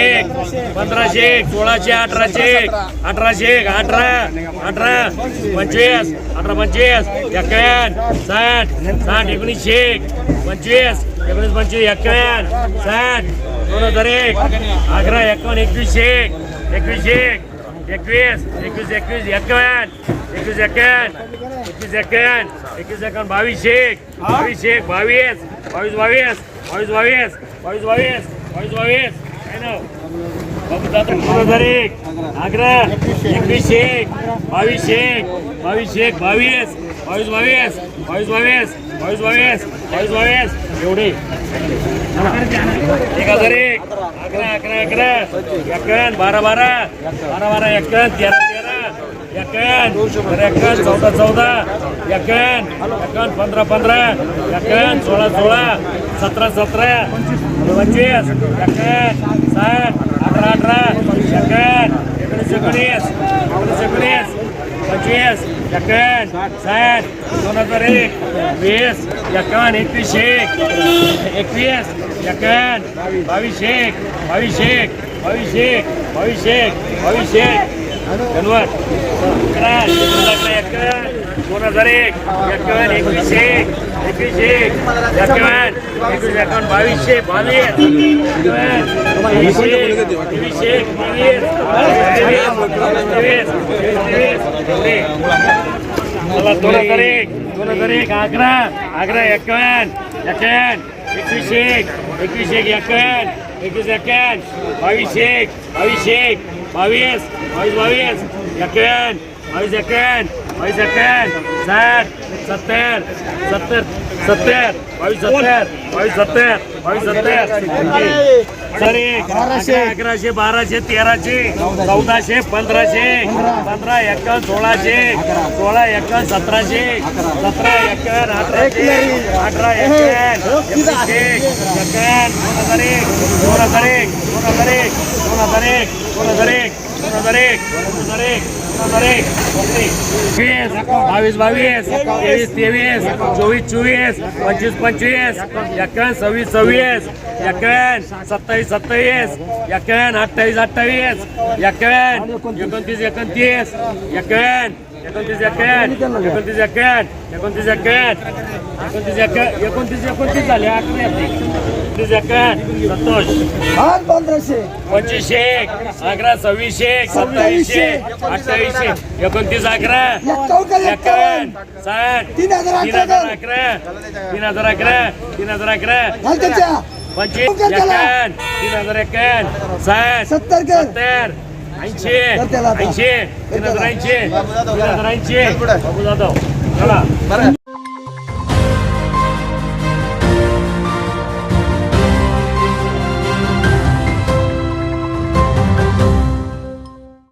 एक पंधराशे एक सोळाशे अठराशे एक अठराशे एक अठरा अठरा पंचवीस अठरा पंचवीस एक्याण्णव साठ साठ एकोणीसशे एक पंचवीस एकोणीस पंचवीस एक्याण्णव साठ दोन हजार एक अकरा एकावन्न एकवीसशे एक एकवीसशे एक एकवीस एकवीस एकवीस एक्यावन्न एकवीस एक्यावन्न एकवीस एक्यावन्न एकवीस एक्यावन्न बावीस एक बावीस एक बावीस बावीस बावीस बावीस बावीस बावीस बावीस बावीस बावीस एक अकरा एकवीस एक बावीस एक बावीस एक बावीस बावीस बावीस बावीस बावीस बावीस बावीस बावीस बावीस एवढे एक हजार एक अकरा अकरा अकरा एक्कावन्न बारा बारा बारा बारा एक्कावन्न तेरा तेरा एक्कावन्न चौदा चौदा एक्कावन्न एक्कावन्न पंधरा पंधरा एक्कावन्न सोळा सोळा सतरा सतरा पंचवीस एक्कावन्न साठ अठरा अठरा एक्कावन्न एकोणीस एकोणीस एकोणीस एकोणीस पंचवीस एक्कावन्न साठ दोन हजार एक वीस एक्कावन्न एकवीसशे एक एकवीस एक्कावन्न बावीस एक बावीसशे एक बावीसशे एक बावीसशे एक बावीसशे एक कन्वर्ट दोन हजार एक एक्कावन्न एकवीस एक एकवीस एक एक्कावन्न एकवीस एक्कावन्न बावीसशे बावीस एकवीस मला दोन हजार एक दोन हजार एक आग्रा आग्रा एक्कावन्न एक्क्याण्णव एकवीस एक एकवीस एक एक्क्याण्णव एकवीस एक्क्याण्णव बावीस एक बावीस एक बावीस बावीस बावीस एक्कावन्न बावीस एक्कावन्न बावीस एक्कावन्न साठ सत्तर सत्तर सत्तर बावीस सत्तर बावीस सत्तर बावीस सत्तर सर एक अकरा अकराशे बाराशे तेराशे चौदाशे पंधराशे पंधरा एक्कावन्न सोळाशे सोळा एक्कावन्न सतराशे सतरा एक्कावन्न अठराशे अठरा एक्कावन्न दोन हजार एक दोन हजार एक दोन हजार एक. દરેક દરેક દરેક દરેક દરેક वीस बावीस बावीस तेवीस तेवीस चोवीस चोवीस पंचवीस पंचवीस एक्क्याण्णव सव्वीस सव्वीस एक्क्याण्णव सत्तावीस सत्तावीस एक्क्याण्णव अठ्ठावीस अठ्ठावीस एक्क्याण्णव एकोणतीस एकोणतीस एक्क्याण्णव एकोणतीस एक्क्याण्णव एकोणतीस एक्क्याण्णव एकोणतीस एक्क्याण्णव एकोणतीस एक्क्या एकोणतीस एकोणतीस झाले अकरा एकोणतीस एक्क्याण्णव सत्तावीस. पंधराशे. पंचवीसशे अकरा सव्वीसशे सत्तावीसशे अठ्ठावीसशे एकोणतीस अकरा साठ तीन हजार अकरा तीन हजार अकरा तीन हजार अकरा. पंचवीस तीन हजार एक्कावन्न साठ सत्तर सत्तर ऐंशी. ऐंशी तीन हजार ऐंशी तीन हजार ऐंशी. बाबू जाधव चला